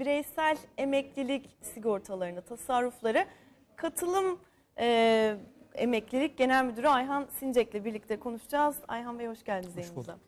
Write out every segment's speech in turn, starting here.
bireysel emeklilik sigortalarını, tasarrufları katılım e, emeklilik genel müdürü Ayhan Sincek'le birlikte konuşacağız. Ayhan Bey hoş geldiniz yayınımıza.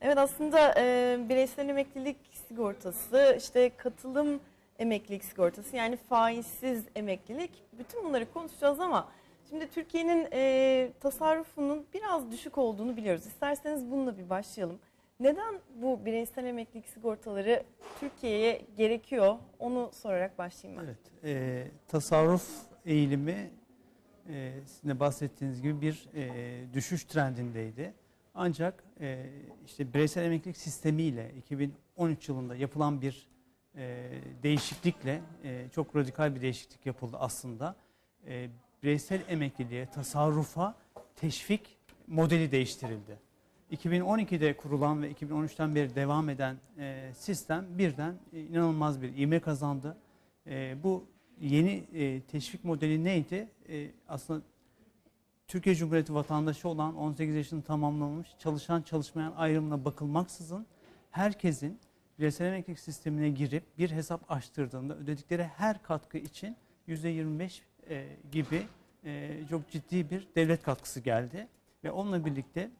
Evet aslında e, bireysel emeklilik sigortası, işte katılım emeklilik sigortası yani faizsiz emeklilik bütün bunları konuşacağız ama şimdi Türkiye'nin e, tasarrufunun biraz düşük olduğunu biliyoruz. İsterseniz bununla bir başlayalım. Neden bu bireysel emeklilik sigortaları Türkiye'ye gerekiyor? Onu sorarak başlayayım ben. Evet, e, tasarruf eğilimi e, sizin de bahsettiğiniz gibi bir e, düşüş trendindeydi. Ancak e, işte bireysel emeklilik sistemiyle 2013 yılında yapılan bir e, değişiklikle e, çok radikal bir değişiklik yapıldı aslında. E, bireysel emekliliğe, tasarrufa teşvik modeli değiştirildi. 2012'de kurulan ve 2013'ten beri devam eden e, sistem birden e, inanılmaz bir ivme kazandı. E, bu yeni e, teşvik modeli neydi? E, aslında Türkiye Cumhuriyeti vatandaşı olan 18 yaşını tamamlamış çalışan çalışmayan ayrımına bakılmaksızın herkesin bireysel emeklilik sistemine girip bir hesap açtırdığında ödedikleri her katkı için %25 e, gibi e, çok ciddi bir devlet katkısı geldi. Ve onunla birlikte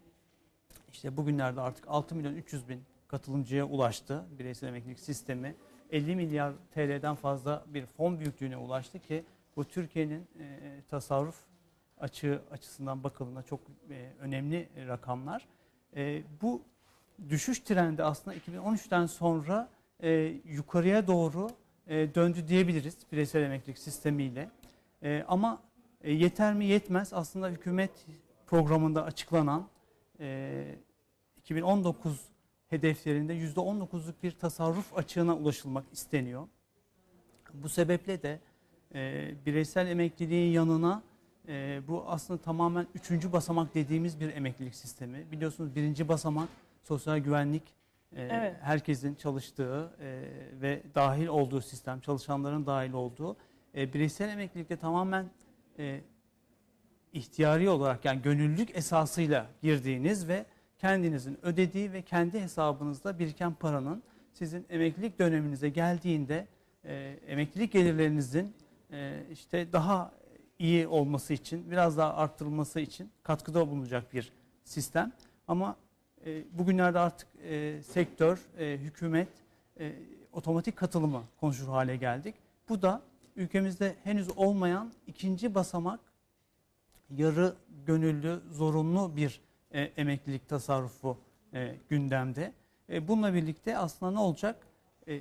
işte bugünlerde artık 6 milyon 300 bin katılımcıya ulaştı bireysel emeklilik sistemi. 50 milyar TL'den fazla bir fon büyüklüğüne ulaştı ki bu Türkiye'nin e, tasarruf açığı açısından bakıldığında çok e, önemli rakamlar. E, bu düşüş trendi aslında 2013'ten sonra e, yukarıya doğru e, döndü diyebiliriz bireysel emeklilik sistemiyle. E, ama e, yeter mi yetmez aslında hükümet programında açıklanan e, 2019 hedeflerinde %19'luk bir tasarruf açığına ulaşılmak isteniyor. Bu sebeple de e, bireysel emekliliğin yanına e, bu aslında tamamen üçüncü basamak dediğimiz bir emeklilik sistemi. Biliyorsunuz birinci basamak sosyal güvenlik, e, Evet. herkesin çalıştığı e, ve dahil olduğu sistem, çalışanların dahil olduğu. E, bireysel emeklilikte tamamen e, ihtiyari olarak yani gönüllülük esasıyla girdiğiniz ve kendinizin ödediği ve kendi hesabınızda biriken paranın sizin emeklilik döneminize geldiğinde e, emeklilik gelirlerinizin e, işte daha iyi olması için, biraz daha arttırılması için katkıda bulunacak bir sistem. Ama e, bugünlerde artık e, sektör, e, hükümet e, otomatik katılımı konuşur hale geldik. Bu da ülkemizde henüz olmayan ikinci basamak yarı gönüllü, zorunlu bir e, emeklilik tasarrufu e, gündemde. E, bununla birlikte aslında ne olacak? E,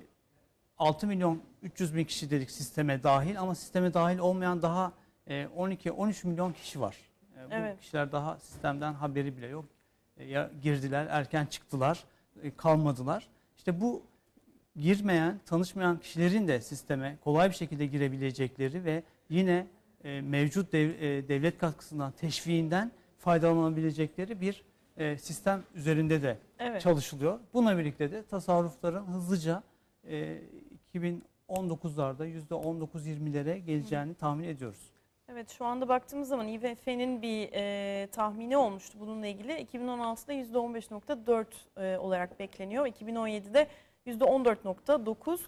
6 milyon 300 bin kişi dedik sisteme dahil ama sisteme dahil olmayan daha e, 12-13 milyon kişi var. E, bu Evet. kişiler daha sistemden haberi bile yok. E, ya girdiler, erken çıktılar, e, kalmadılar. İşte bu girmeyen, tanışmayan kişilerin de sisteme kolay bir şekilde girebilecekleri ve yine e, mevcut dev- e, devlet katkısından, teşviğinden faydalanabilecekleri bir e, sistem üzerinde de Evet. çalışılıyor. Buna birlikte de tasarrufların hızlıca e, 2019'larda %19-20'lere geleceğini tahmin ediyoruz. Evet şu anda baktığımız zaman İVF'nin bir e, tahmini olmuştu bununla ilgili. 2016'da %15.4 e, olarak bekleniyor. 2017'de %14.9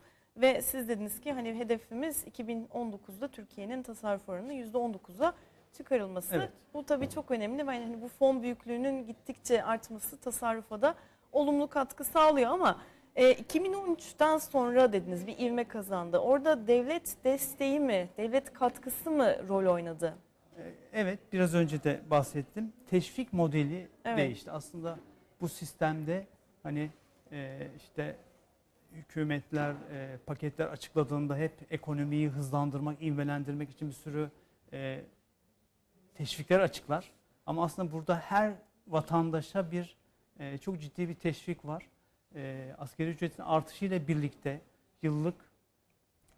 ve siz dediniz ki hani hedefimiz 2019'da Türkiye'nin tasarruf oranının %19'a çıkarılması. Evet. Bu tabii çok önemli ve hani bu fon büyüklüğünün gittikçe artması tasarrufa da olumlu katkı sağlıyor ama e, 2013'ten sonra dediniz bir ivme kazandı. Orada devlet desteği mi, devlet katkısı mı rol oynadı? E, Evet, biraz önce de bahsettim. Teşvik modeli Evet. değişti. Aslında bu sistemde hani e, işte hükümetler e, paketler açıkladığında hep ekonomiyi hızlandırmak, ivmelendirmek için bir sürü e, teşvikler açıklar. Ama aslında burada her vatandaşa bir e, çok ciddi bir teşvik var. E, asgari ücretin artışıyla birlikte yıllık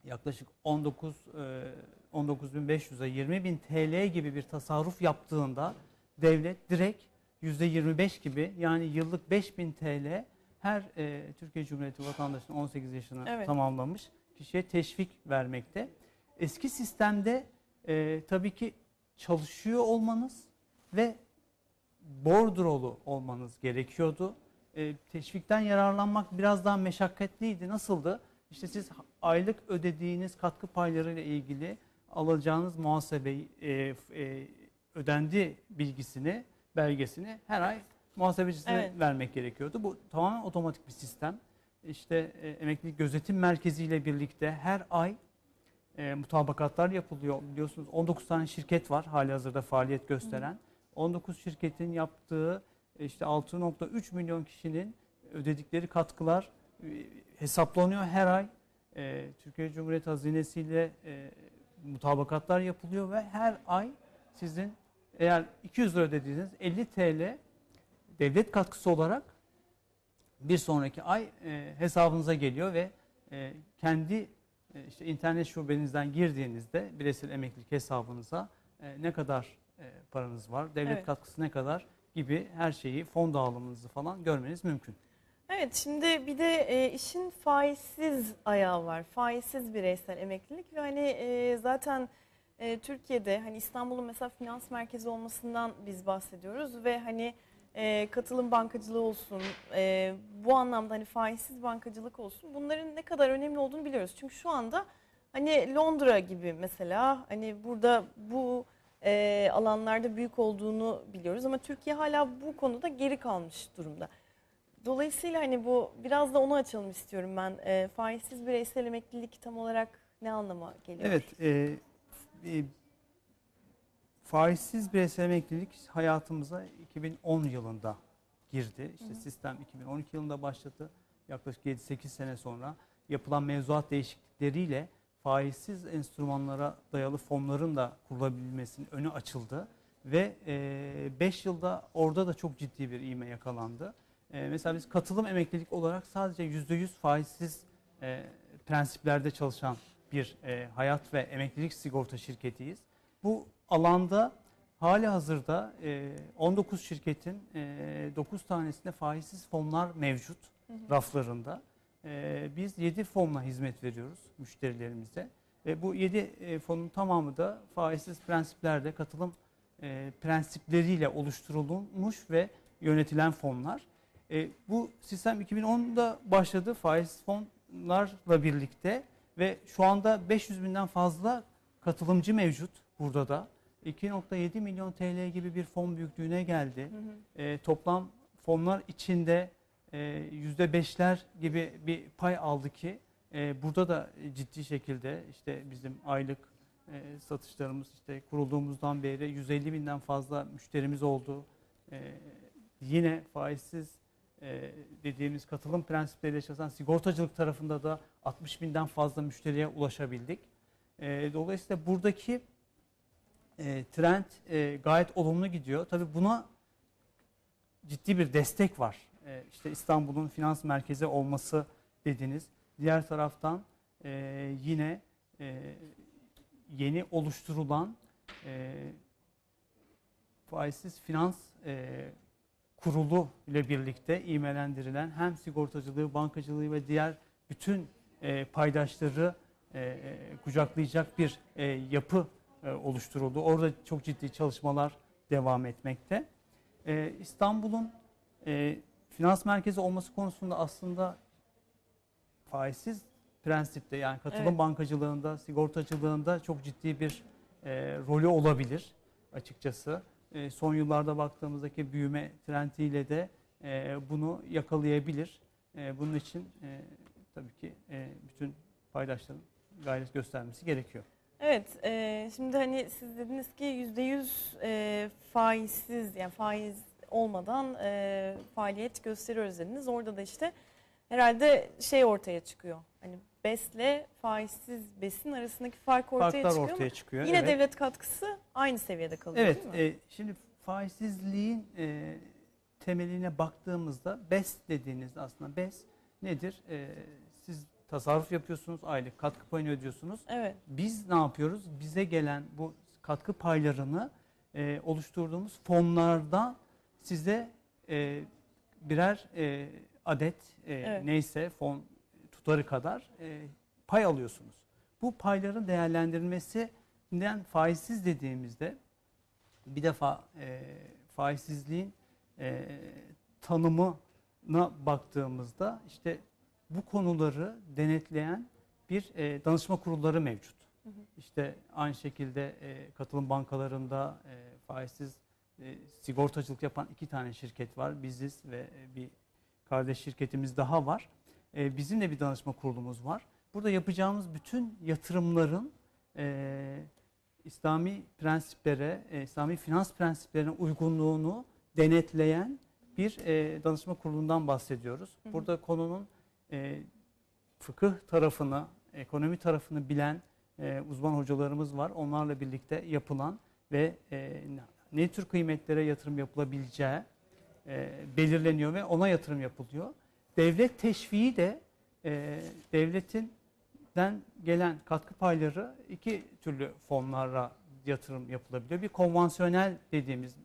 yaklaşık 19 e, 19.500'e 20.000 TL gibi bir tasarruf yaptığında devlet direkt %25 gibi yani yıllık 5.000 TL her e, Türkiye Cumhuriyeti vatandaşının 18 yaşını Evet. tamamlamış kişiye teşvik vermekte. Eski sistemde e, tabii ki çalışıyor olmanız ve bordrolu olmanız gerekiyordu. E, teşvikten yararlanmak biraz daha meşakkatliydi. Nasıldı? İşte siz aylık ödediğiniz katkı payları ile ilgili alacağınız muhasebeyi e, e, ödendi bilgisini, belgesini her ay muhasebecisine Evet. vermek gerekiyordu. Bu tamamen otomatik bir sistem. İşte e, emeklilik gözetim merkezi ile birlikte her ay e, mutabakatlar yapılıyor. Biliyorsunuz 19 tane şirket var hali hazırda faaliyet gösteren. 19 şirketin yaptığı e, işte 6.3 milyon kişinin ödedikleri katkılar e, hesaplanıyor her ay. E, Türkiye Cumhuriyeti Hazinesi ile e, mutabakatlar yapılıyor ve her ay sizin eğer 200 lira ödediğiniz 50 TL devlet katkısı olarak bir sonraki ay e, hesabınıza geliyor ve e, kendi e, işte internet şubenizden girdiğinizde bireysel emeklilik hesabınıza e, ne kadar e, paranız var, devlet Evet. katkısı ne kadar gibi her şeyi, fon dağılımınızı falan görmeniz mümkün. Evet şimdi bir de e, işin faizsiz ayağı var. Faizsiz bireysel emeklilik ve hani e, zaten e, Türkiye'de hani İstanbul'un mesela finans merkezi olmasından biz bahsediyoruz ve hani e, katılım bankacılığı olsun e, bu anlamda hani faizsiz bankacılık olsun bunların ne kadar önemli olduğunu biliyoruz. Çünkü şu anda hani Londra gibi mesela hani burada bu e, alanlarda büyük olduğunu biliyoruz ama Türkiye hala bu konuda geri kalmış durumda. Dolayısıyla hani bu biraz da onu açalım istiyorum ben. E, faizsiz bireysel emeklilik tam olarak ne anlama geliyor? Evet, e, e, faizsiz bireysel emeklilik hayatımıza 2010 yılında girdi. İşte Hı hı. sistem 2012 yılında başladı. Yaklaşık 7-8 sene sonra yapılan mevzuat değişiklikleriyle faizsiz enstrümanlara dayalı fonların da kurulabilmesinin önü açıldı. Ve 5 yılda orada da çok ciddi bir ivme yakalandı. E, mesela biz katılım emeklilik olarak sadece %100 faizsiz e, prensiplerde çalışan bir e, hayat ve emeklilik sigorta şirketiyiz. Bu alanda hali hazırda e, 19 şirketin e, 9 tanesinde faizsiz fonlar mevcut Hı hı. raflarında. Biz 7 fonla hizmet veriyoruz müşterilerimize. Ve bu 7 e, fonun tamamı da faizsiz prensiplerde katılım prensipleriyle oluşturulmuş ve yönetilen fonlar. Bu sistem 2010'da başladı faiz fonlarla birlikte ve şu anda 500 binden fazla katılımcı mevcut burada da. 2.7 milyon TL gibi bir fon büyüklüğüne geldi. Hı hı. E, toplam fonlar içinde e, %5'ler gibi bir pay aldı ki e, burada da ciddi şekilde işte bizim aylık e, satışlarımız işte kurulduğumuzdan beri 150 binden fazla müşterimiz oldu. E, yine faizsiz e, dediğimiz katılım prensipleriyle çalışan sigortacılık tarafında da 60 binden fazla müşteriye ulaşabildik. E, dolayısıyla buradaki e, trend e, gayet olumlu gidiyor. Tabii buna ciddi bir destek var. E, işte İstanbul'un finans merkezi olması dediniz. Diğer taraftan e, yine e, yeni oluşturulan e, faizsiz finans e, kurulu ile birlikte imelendirilen hem sigortacılığı, bankacılığı ve diğer bütün e, paydaşları e, kucaklayacak bir e, yapı e, oluşturuldu. Orada çok ciddi çalışmalar devam etmekte. E, İstanbul'un e, finans merkezi olması konusunda aslında faizsiz prensipte yani katılım Evet. bankacılığında, sigortacılığında çok ciddi bir e, rolü olabilir açıkçası. E, son yıllarda baktığımızdaki büyüme trendiyle de e, bunu yakalayabilir. E, bunun için e, tabii ki e, bütün paydaşların gayret göstermesi gerekiyor. Evet, e, şimdi hani siz dediniz ki yüzde yüz e, faizsiz yani faiz olmadan e, faaliyet gösteriyoruz dediniz. Orada da işte herhalde şey ortaya çıkıyor. Hani BES'le faizsiz BES'in arasındaki fark ortaya Farklar çıkıyor ortaya ama çıkıyor. yine evet. devlet katkısı aynı seviyede kalıyor Evet, değil mi? e, şimdi faizsizliğin e, temeline baktığımızda BES dediğiniz aslında BES nedir? E, tasarruf yapıyorsunuz, aylık katkı payını ödüyorsunuz. evet. Biz ne yapıyoruz? Bize gelen bu katkı paylarını e, oluşturduğumuz fonlardan size e, birer e, adet e, Evet. neyse fon tutarı kadar e, pay alıyorsunuz. Bu payların değerlendirilmesinden faizsiz dediğimizde bir defa e, faizsizliğin e, tanımına baktığımızda işte bu konuları denetleyen bir e, danışma kurulları mevcut. Hı hı. İşte aynı şekilde e, katılım bankalarında e, faizsiz e, sigortacılık yapan iki tane şirket var. Biziz ve e, bir kardeş şirketimiz daha var. E, bizim de bir danışma kurulumuz var. Burada yapacağımız bütün yatırımların e, İslami prensiplere, e, İslami finans prensiplerine uygunluğunu denetleyen bir e, danışma kurulundan bahsediyoruz. Hı hı. Burada konunun e, fıkıh tarafını, ekonomi tarafını bilen e, uzman hocalarımız var. Onlarla birlikte yapılan ve e, ne tür kıymetlere yatırım yapılabileceği e, belirleniyor ve ona yatırım yapılıyor. Devlet teşviği de e, devletinden gelen katkı payları iki türlü fonlara yatırım yapılabiliyor. Bir konvansiyonel dediğimiz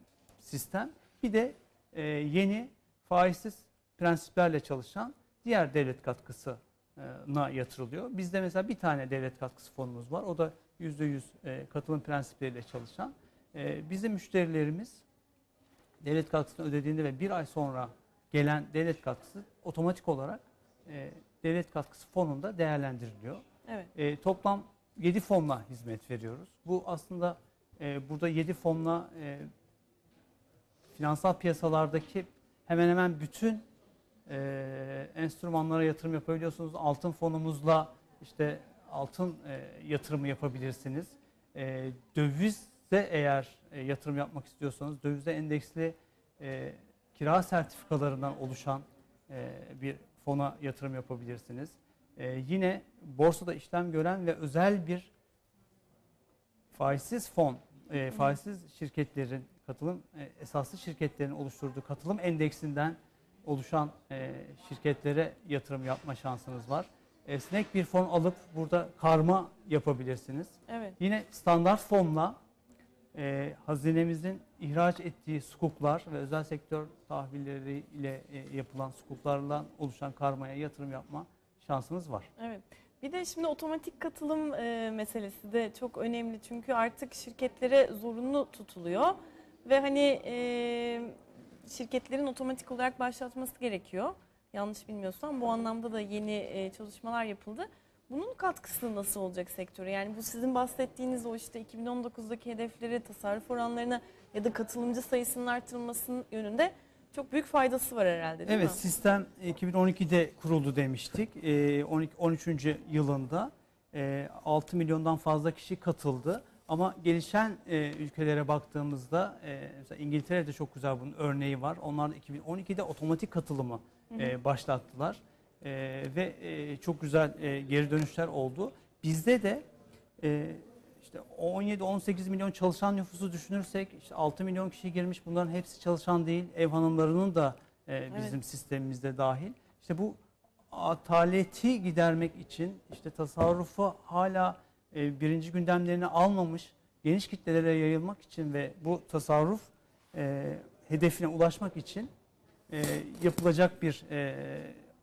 sistem bir de e, yeni faizsiz prensiplerle çalışan diğer devlet katkısına yatırılıyor. Bizde mesela bir tane devlet katkısı fonumuz var. O da %100 e, katılım prensipleriyle çalışan. E, bizim müşterilerimiz devlet katkısını ödediğinde ve bir ay sonra gelen devlet katkısı otomatik olarak e, devlet katkısı fonunda değerlendiriliyor. Evet. Toplam 7 fonla hizmet veriyoruz. Bu aslında burada 7 fonla finansal piyasalardaki hemen hemen bütün e, enstrümanlara yatırım yapabiliyorsunuz. Altın fonumuzla işte altın e, yatırımı yapabilirsiniz. E, dövizde eğer e, yatırım yapmak istiyorsanız dövizde endeksli e, kira sertifikalarından oluşan e, bir fona yatırım yapabilirsiniz. E, yine borsada işlem gören ve özel bir faizsiz fon, e, faizsiz şirketlerin, katılım e, esaslı şirketlerin oluşturduğu katılım endeksinden oluşan e, şirketlere yatırım yapma şansınız var. Esnek bir fon alıp burada karma yapabilirsiniz. Evet. Yine standart fonla e, hazinemizin ihraç ettiği sukuklar ve özel sektör tahvilleri ile e, yapılan sukuklarla oluşan karmaya yatırım yapma şansınız var. Evet. Bir de şimdi otomatik katılım e, meselesi de çok önemli. Çünkü artık şirketlere zorunlu tutuluyor. Ve hani e, şirketlerin otomatik olarak başlatması gerekiyor. Yanlış bilmiyorsam bu anlamda da yeni e, çalışmalar yapıldı. Bunun katkısı nasıl olacak sektöre? Yani bu sizin bahsettiğiniz o işte 2019'daki hedefleri, tasarruf oranlarına ya da katılımcı sayısının artırılmasının yönünde çok büyük faydası var herhalde değil evet, mi? sistem 2012'de kuruldu demiştik. E, 12, 13. yılında e, 6 milyondan fazla kişi katıldı. Ama gelişen e, ülkelere baktığımızda e, mesela İngiltere'de çok güzel bunun örneği var. Onlar da 2012'de otomatik katılımı e, başlattılar. E, ve e, çok güzel e, geri dönüşler oldu. Bizde de e, işte 17-18 milyon çalışan nüfusu düşünürsek işte 6 milyon kişi girmiş. Bunların hepsi çalışan değil. Ev hanımlarının da e, bizim sistemimizde dahil. İşte bu ataleti gidermek için işte tasarrufu hala e, birinci gündemlerine almamış geniş kitlelere yayılmak için ve bu tasarruf e, hedefine ulaşmak için e, yapılacak bir e,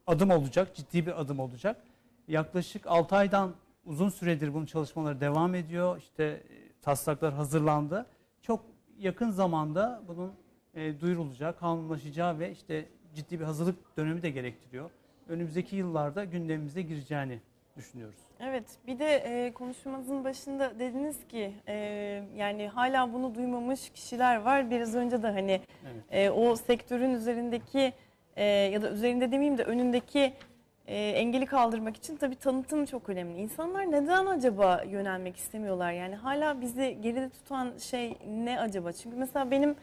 adım olacak, ciddi bir adım olacak. Yaklaşık 6 aydan uzun süredir bunun çalışmaları devam ediyor. İşte e, taslaklar hazırlandı. Çok yakın zamanda bunun e, duyurulacağı, kanunlaşacağı ve işte ciddi bir hazırlık dönemi de gerektiriyor. Önümüzdeki yıllarda gündemimize gireceğini düşünüyoruz. Evet, bir de e, konuşmamızın başında dediniz ki e, yani hala bunu duymamış kişiler var. Biraz önce de hani Evet. e, o sektörün üzerindeki e, ya da üzerinde demeyeyim de önündeki e, engeli kaldırmak için tabii tanıtım çok önemli. İnsanlar neden acaba yönelmek istemiyorlar? Yani hala bizi geride tutan şey ne acaba? Çünkü mesela benim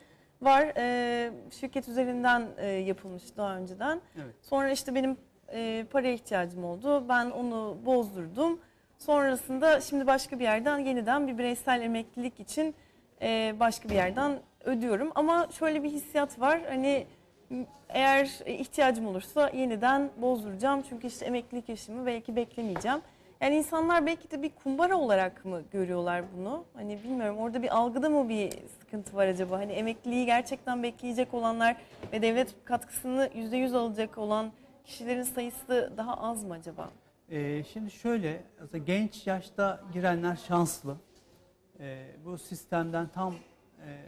var e, şirket üzerinden e, yapılmış daha önceden. Evet. Sonra işte benim e, paraya ihtiyacım oldu. Ben onu bozdurdum. Sonrasında şimdi başka bir yerden yeniden bir bireysel emeklilik için e, başka bir yerden ödüyorum. Ama şöyle bir hissiyat var. Hani eğer ihtiyacım olursa yeniden bozduracağım. Çünkü işte emeklilik yaşımı belki beklemeyeceğim. Yani insanlar belki de bir kumbara olarak mı görüyorlar bunu? Hani bilmiyorum orada bir algıda mı bir sıkıntı var acaba? Hani emekliliği gerçekten bekleyecek olanlar ve devlet katkısını %100 alacak olan kişilerin sayısı daha az mı acaba? Ee, şimdi şöyle, genç yaşta girenler şanslı. Ee, bu sistemden tam e,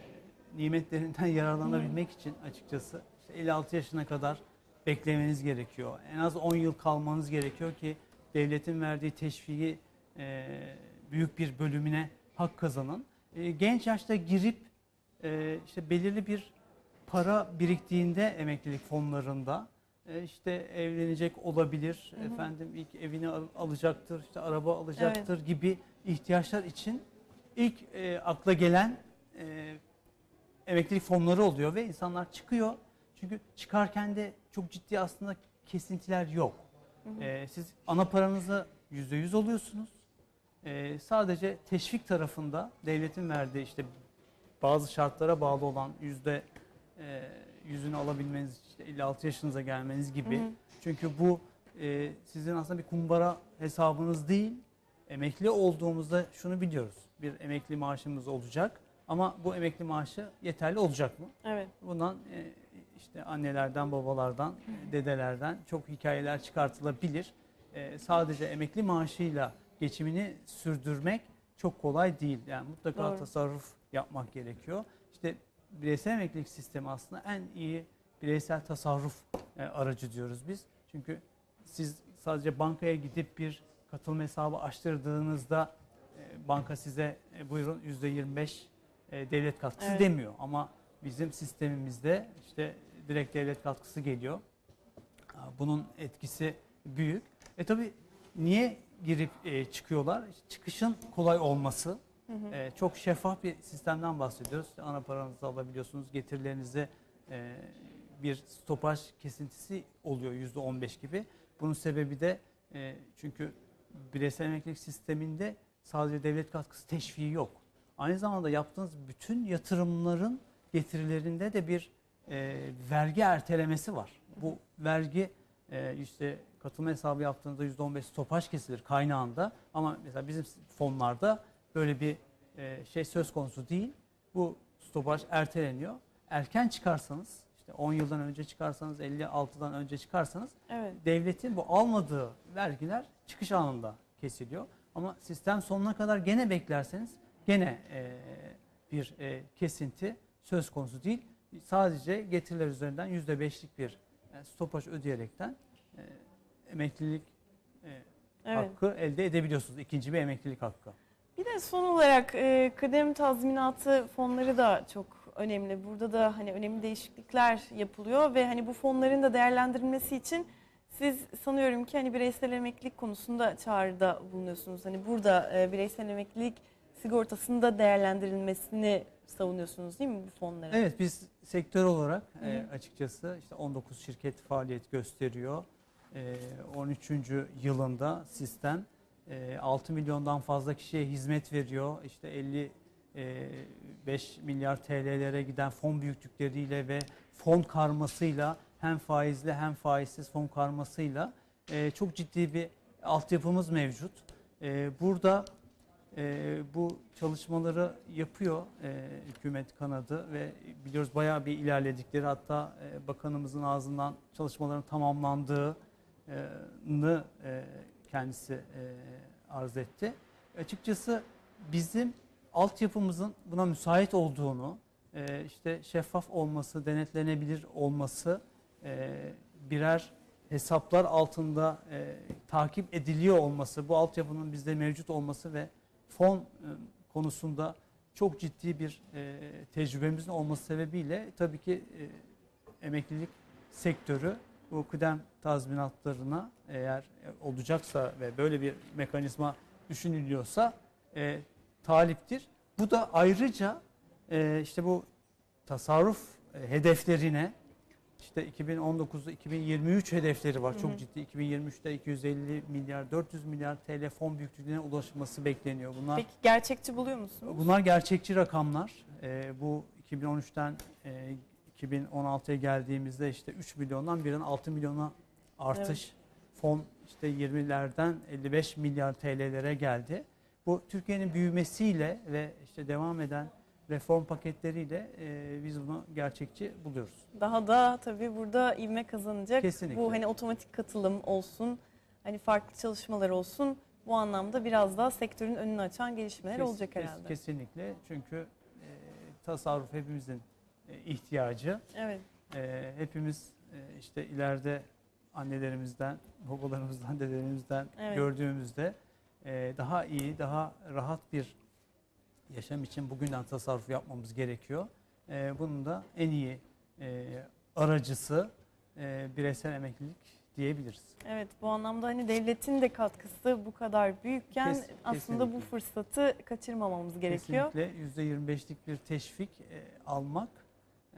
nimetlerinden yararlanabilmek için açıkçası işte 56 yaşına kadar beklemeniz gerekiyor. En az 10 yıl kalmanız gerekiyor ki devletin verdiği teşviki e, büyük bir bölümüne hak kazanın. E, genç yaşta girip e, işte belirli bir para biriktiğinde emeklilik fonlarında işte evlenecek olabilir, Hı hı. efendim ilk evini al- alacaktır, işte araba alacaktır gibi ihtiyaçlar için ilk e, akla gelen e, emeklilik fonları oluyor ve insanlar çıkıyor. Çünkü çıkarken de çok ciddi aslında kesintiler yok. Hı hı. E, siz ana paranızı %100 oluyorsunuz. E, sadece teşvik tarafında devletin verdiği işte bazı şartlara bağlı olan yüzde e, yüzünü alabilmeniz, işte 56 yaşınıza gelmeniz gibi. Hı hı. Çünkü bu e, sizin aslında bir kumbara hesabınız değil. Emekli olduğumuzda şunu biliyoruz. Bir emekli maaşımız olacak ama bu emekli maaşı yeterli olacak mı? Evet. Bundan e, işte annelerden, babalardan, dedelerden çok hikayeler çıkartılabilir. E, sadece emekli maaşıyla geçimini sürdürmek çok kolay değil. Yani mutlaka Doğru. tasarruf yapmak gerekiyor. İşte bireysel emeklilik sistemi aslında en iyi bireysel tasarruf e, aracı diyoruz biz. Çünkü siz sadece bankaya gidip bir katılım hesabı açtırdığınızda e, banka size e, buyurun %25 e, devlet katkısı Evet. demiyor. Ama bizim sistemimizde işte direkt devlet katkısı geliyor. Bunun etkisi büyük. E tabi niye girip çıkıyorlar? Çıkışın kolay olması. Hı. E, çok şeffaf bir sistemden bahsediyoruz. Ana paranızı alabiliyorsunuz. Getirilerinize e, bir stopaj kesintisi oluyor %15 gibi. Bunun sebebi de e, çünkü bireysel emeklilik sisteminde sadece devlet katkısı teşviği yok. Aynı zamanda yaptığınız bütün yatırımların getirilerinde de bir e, vergi ertelemesi var. Bu vergi e, işte katılma hesabı yaptığınızda %15 stopaj kesilir kaynağında ama mesela bizim fonlarda böyle bir e, şey söz konusu değil. Bu stopaj erteleniyor. Erken çıkarsanız işte 10 yıldan önce çıkarsanız 56'dan önce çıkarsanız Evet. devletin bu almadığı vergiler çıkış anında kesiliyor. Ama sistem sonuna kadar gene beklerseniz gene e, bir e, kesinti söz konusu değil. Sadece getiriler üzerinden %5'lik bir e, stopaj ödeyerekten e, emeklilik e, Evet. hakkı elde edebiliyorsunuz. İkinci bir emeklilik hakkı. Bir de son olarak e, kıdem tazminatı fonları da çok önemli. Burada da hani önemli değişiklikler yapılıyor ve hani bu fonların da değerlendirilmesi için siz sanıyorum ki hani bireysel emeklilik konusunda çağrıda bulunuyorsunuz. Hani burada e, bireysel emeklilik sigortasında değerlendirilmesini savunuyorsunuz değil mi bu fonların? Evet biz sektör olarak e, açıkçası işte 19 şirket faaliyet gösteriyor. E, 13. yılında sistem 6 milyondan fazla kişiye hizmet veriyor. İşte 55 milyar TL'lere giden fon büyüklükleriyle ve fon karmasıyla hem faizli hem faizsiz fon karmasıyla e, çok ciddi bir altyapımız mevcut. E, burada e, bu çalışmaları yapıyor e, hükümet kanadı ve biliyoruz bayağı bir ilerledikleri hatta e, bakanımızın ağzından çalışmaların tamamlandığını e, kendisi e, arz etti. Açıkçası bizim altyapımızın buna müsait olduğunu, e, işte şeffaf olması, denetlenebilir olması, e, birer hesaplar altında e, takip ediliyor olması, bu altyapının bizde mevcut olması ve fon e, konusunda çok ciddi bir e, tecrübemizin olması sebebiyle tabii ki e, emeklilik sektörü bu kıdem tazminatlarına eğer e, olacaksa ve böyle bir mekanizma düşünülüyorsa e, taliptir. Bu da ayrıca e, işte bu tasarruf e, hedeflerine işte 2019'da 2023 hedefleri var. Hı hı. Çok ciddi. 2023'te 250 milyar 400 milyar TL fon büyüklüğüne ulaşması bekleniyor. Bunlar Peki gerçekçi buluyor musunuz? Bunlar gerçekçi rakamlar. Ee, bu 2013'ten e, 2016'ya geldiğimizde işte 3 milyondan birden 6 milyona artış. Fon işte 20'lerden 55 milyar TL'lere geldi. Bu Türkiye'nin büyümesiyle ve işte devam eden reform paketleriyle e, biz bunu gerçekçi buluyoruz. Daha da tabii burada ivme kazanacak. Kesinlikle. Bu hani otomatik katılım olsun, hani farklı çalışmalar olsun. Bu anlamda biraz daha sektörün önünü açan gelişmeler Kes- olacak kes- herhalde. Kesinlikle çünkü e, tasarruf hepimizin ihtiyacı. Evet. E, hepimiz e, işte ileride annelerimizden, babalarımızdan, dedelerimizden Evet. gördüğümüzde e, daha iyi, daha rahat bir yaşam için bugünden tasarruf yapmamız gerekiyor. E, bunun da en iyi e, aracısı e, bireysel emeklilik diyebiliriz. Evet bu anlamda hani devletin de katkısı bu kadar büyükken Kes- aslında bu fırsatı kaçırmamamız gerekiyor. Kesinlikle %25'lik bir teşvik e, almak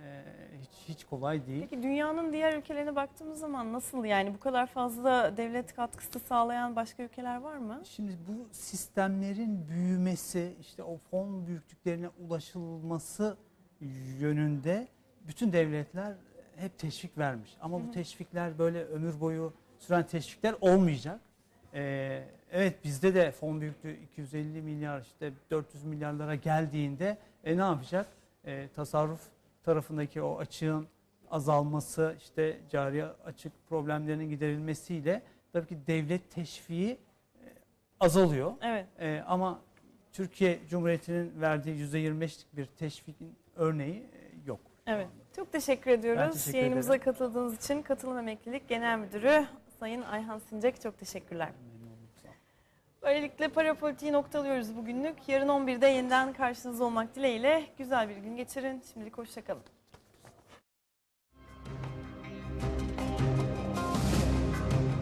e, hiç hiç kolay değil. Peki dünyanın diğer ülkelerine baktığımız zaman nasıl yani bu kadar fazla devlet katkısı sağlayan başka ülkeler var mı? Şimdi bu sistemlerin büyümesi, işte o fon büyüklüklerine ulaşılması yönünde bütün devletler hep teşvik vermiş. Ama bu teşvikler böyle ömür boyu süren teşvikler olmayacak. Ee, evet bizde de fon büyüklüğü 250 milyar işte 400 milyarlara geldiğinde e, ne yapacak? E, tasarruf tarafındaki o açığın azalması, işte cari açık problemlerinin giderilmesiyle tabii ki devlet teşviği e, azalıyor. Evet. E, ama Türkiye Cumhuriyeti'nin verdiği %25'lik bir teşvikin örneği e, yok. Evet. Çok teşekkür ediyoruz. teşekkür Yayınımıza ederim. katıldığınız için Katılım Emeklilik Genel Müdürü Sayın Ayhan Sincek çok teşekkürler. Olun. Böylelikle parapolitiği noktalıyoruz bugünlük. Yarın 11'de yeniden karşınızda olmak dileğiyle güzel bir gün geçirin. Şimdilik hoşçakalın.